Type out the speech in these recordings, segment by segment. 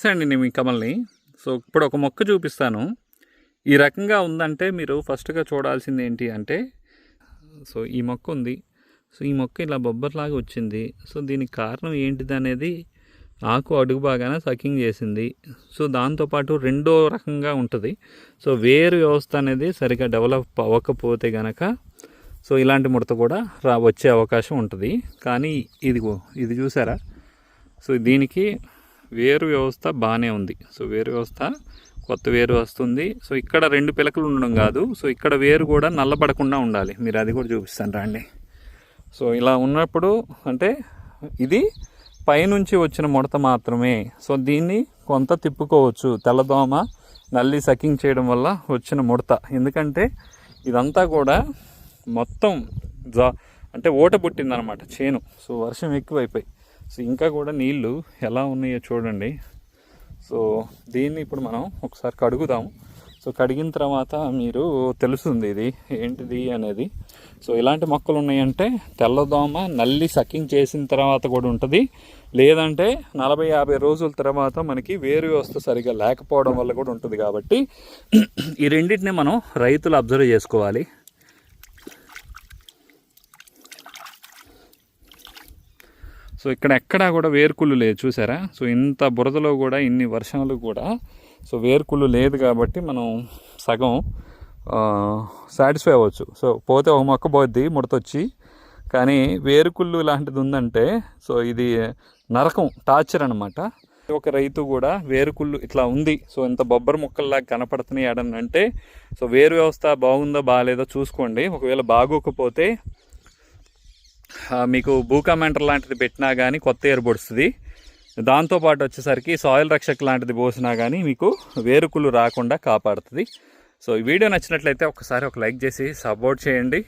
సరే అండి నేను మీ కమల్ని. సో ఇప్పుడు ఒక మొక్క చూపిస్తాను. ఈ రకంగా ఉందంటే మీరు ఫస్ట్గా చూడాల్సింది ఏంటి అంటే సో ఈ మొక్క ఉంది. సో ఈ మొక్క ఇలా బొబ్బర్లాగా వచ్చింది. సో దీనికి కారణం ఏంటిది అనేది ఆకు అడుగు బాగానే సకింగ్ చేసింది. సో దాంతోపాటు రెండో రకంగా ఉంటుంది. సో వేరు వ్యవస్థ అనేది సరిగా డెవలప్ అవ్వకపోతే గనక సో ఇలాంటి ముడత కూడా రా వచ్చే అవకాశం ఉంటుంది. కానీ ఇదిగో ఇది చూసారా? సో దీనికి వేరు వ్యవస్థ బాగానే ఉంది. సో వేరు వ్యవస్థ కొత్త వేరు వస్తుంది. సో ఇక్కడ రెండు పిలకలు ఉండడం కాదు. సో ఇక్కడ వేరు కూడా నల్లబడకుండా ఉండాలి. మీరు అది కూడా చూపిస్తాను రండి. సో ఇలా ఉన్నప్పుడు అంటే ఇది పైనుంచి వచ్చిన ముడత మాత్రమే. సో దీన్ని కొంత తిప్పుకోవచ్చు. తెల్లదోమ నల్లి సకింగ్ చేయడం వల్ల వచ్చిన ముడత. ఎందుకంటే ఇదంతా కూడా మొత్తం జా అంటే ఓట పుట్టిందనమాట చేను. సో వర్షం ఎక్కువైపోయి. సో ఇంకా కూడా నీళ్ళు ఎలా ఉన్నాయో చూడండి. సో దీన్ని ఇప్పుడు మనం ఒకసారి కడుగుదాము సో కడిగిన తర్వాత మీరు తెలుస్తుంది ఇది ఏంటిది అనేది. సో ఇలాంటి మొక్కలు ఉన్నాయంటే తెల్లదోమ నల్లి సకింగ్ చేసిన తర్వాత కూడా ఉంటుంది. లేదంటే నలభై యాభై రోజుల తర్వాత మనకి వేరు వ్యవస్థ సరిగా లేకపోవడం వల్ల కూడా ఉంటుంది కాబట్టి ఈ రెండింటిని మనం రైతులు అబ్జర్వ్ చేసుకోవాలి. సో ఇక్కడ ఎక్కడా కూడా వేరుకుళ్ళు లేదు చూసారా? సో ఇంత బురదలో కూడా ఇన్ని వర్షాలు కూడా సో వేరుకుళ్ళు లేదు కాబట్టి మనం సగం సాటిస్ఫై అవ్వచ్చు. సో పోతే ఒక మొక్క పోద్ది ముడతొచ్చి కానీ వేరుకుళ్ళు లాంటిది ఉందంటే సో ఇది నరకం టార్చర్ అనమాట ఒక రైతు కూడా వేరుకుళ్ళు ఇట్లా ఉంది సో ఇంత బొబ్బరి ముక్కల్లాగా కనపడుతున్నాయి అంటే సో వేరు వ్యవస్థ బాగుందో బాగాలేదో చూసుకోండి. ఒకవేళ బాగోకపోతే మీకు భూకమెంటర్ లాంటిది పెట్టినా కానీ కొత్త ఎయిర్ పొడుస్తుంది దాంతోపాటు వచ్చేసరికి సాయిల్ రక్షక్ లాంటిది పోసినా కానీ మీకు వేరుకులు రాకుండా కాపాడుతుంది. సో ఈ వీడియో నచ్చినట్లయితే ఒకసారి ఒక లైక్ చేసి సపోర్ట్ చేయండి.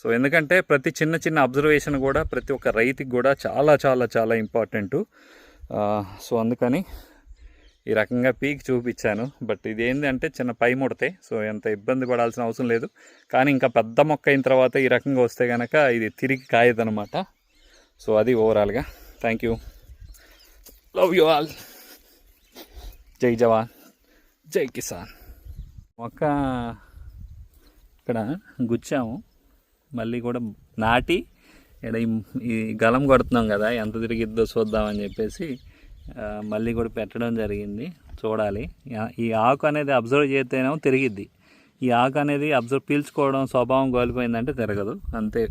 సో ఎందుకంటే ప్రతి చిన్న చిన్న అబ్జర్వేషన్ కూడా ప్రతి ఒక్క రైతుకి కూడా చాలా చాలా చాలా ఇంపార్టెంటు. సో అందుకని ఈ రకంగా పీక్ చూపించాను. బట్ ఇది అంటే చిన్న పై ముడతే సో ఎంత ఇబ్బంది పడాల్సిన అవసరం లేదు. కానీ ఇంకా పెద్ద మొక్క అయిన తర్వాత ఈ రకంగా వస్తే కనుక ఇది తిరిగి కాయదనమాట సో అది ఓవరాల్గా. Thank you love you all జై జవాన్. జై కిసాన్. మొక్క ఇక్కడ గుచ్చాము. మళ్ళీ కూడా నాటి ఇక్కడ ఈ- గలం కొడుతున్నాం కదా ఎంత తిరిగిద్దో చూద్దామని చెప్పేసి మళ్ళీ కూడా పెట్టడం జరిగింది. చూడాలి. ఈ ఆకు అనేది అబ్జర్వ్ చేస్తేనేమో తిరిగిద్ది. ఈ ఆకు అనేది అబ్జర్వ్ పీల్చుకోవడం స్వభావం కోల్పోయిందంటే తిరగదు. అంతే.